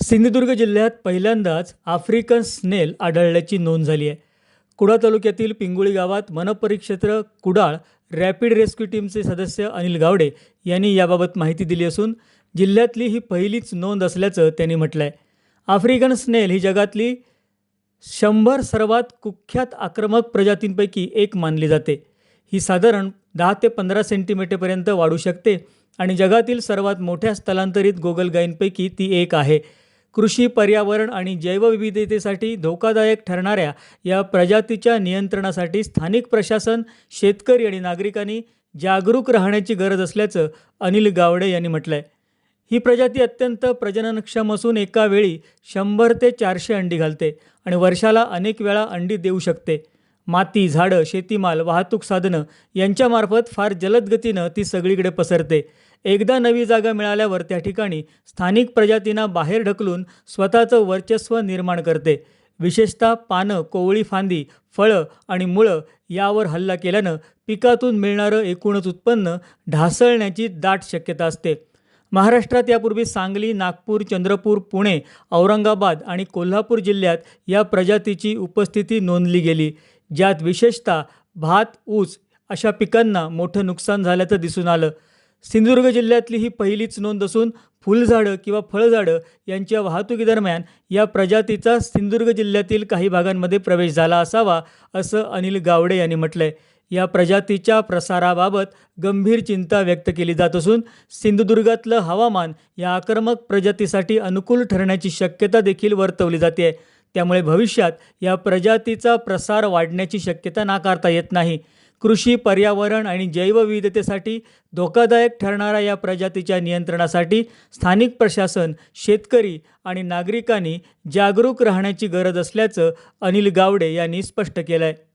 सिंधुदुर्ग जिल्ह्यात पहिल्यांदाच आफ्रिकन स्नेल आढळल्याची नोंद झाली आहे. कुडाळ तालुक्यातील पिंगुळी गावात वनपरिक्षेत्र कुडाळ रॅपिड रेस्क्यू टीमचे सदस्य अनिल गावडे यांनी याबाबत माहिती दिली असून जिल्ह्यातली ही पहिलीच नोंद असल्याचं त्यांनी म्हटलं आहे आफ्रिकन स्नेल ही जगातली शंभर सर्वात कुख्यात आक्रमक प्रजातींपैकी एक मानली जाते. ही साधारण दहा ते पंधरा सेंटीमीटरपर्यंत वाढू शकते आणि जगातील सर्वात मोठ्या स्थलांतरित गोगलगायींपैकी ती एक आहे. कृषी पर्यावरण आणि जैवविविधतेसाठी धोकादायक ठरणाऱ्या या प्रजातीच्या नियंत्रणासाठी स्थानिक प्रशासन शेतकरी आणि नागरिकांनी जागरूक राहण्याची गरज असल्याचं अनिल गावडे यांनी म्हटलं आहे ही प्रजाती अत्यंत प्रजननक्षम असून एका वेळी शंभर ते चारशे अंडी घालते आणि वर्षाला अनेक वेळा अंडी देऊ शकते. माती झाडं शेतीमाल वाहतूक साधनं यांच्यामार्फत फार जलद गतीनं ती सगळीकडे पसरते. एकदा नवी जागा मिळाल्यावर त्या ठिकाणी स्थानिक प्रजातींना बाहेर ढकलून स्वतःचं वर्चस्व निर्माण करते. विशेषतः पानं कोवळी फांदी फळं आणि मुळं यावर हल्ला केल्यानं पिकातून मिळणारं एकूणच उत्पन्न ढासळण्याची दाट शक्यता असते. महाराष्ट्रात यापूर्वी सांगली नागपूर चंद्रपूर पुणे औरंगाबाद आणि कोल्हापूर जिल्ह्यात या प्रजातीची उपस्थिती नोंदली गेली ज्यात विशेषतः भात ऊस अशा पिकांना मोठं नुकसान झाल्याचं दिसून आलं. सिंधुदुर्ग जिल्ह्यातली ही पहिलीच नोंद असून फुलझाडं किंवा फळझाडं यांच्या वाहतुकीदरम्यान या प्रजातीचा सिंधुदुर्ग जिल्ह्यातील काही भागांमध्ये प्रवेश झाला असावा असं अनिल गावडे यांनी म्हटलंय. या प्रजातीच्या प्रसाराबाबत गंभीर चिंता व्यक्त केली जात असून सिंधुदुर्गातलं हवामान या आक्रमक प्रजातीसाठी अनुकूल ठरण्याची शक्यता देखील वर्तवली जाते. त्यामुळे भविष्यात या प्रजातीचा प्रसार वाढण्याची शक्यता नाकारता येत नाही. कृषी पर्यावरण आणि जैवविविधतेसाठी धोकादायक ठरणाऱ्या या प्रजातीच्या नियंत्रणासाठी स्थानिक प्रशासन शेतकरी आणि नागरिकांनी जागरूक राहण्याची गरज असल्याचं अनिल गावडे यांनी स्पष्ट केलं आहे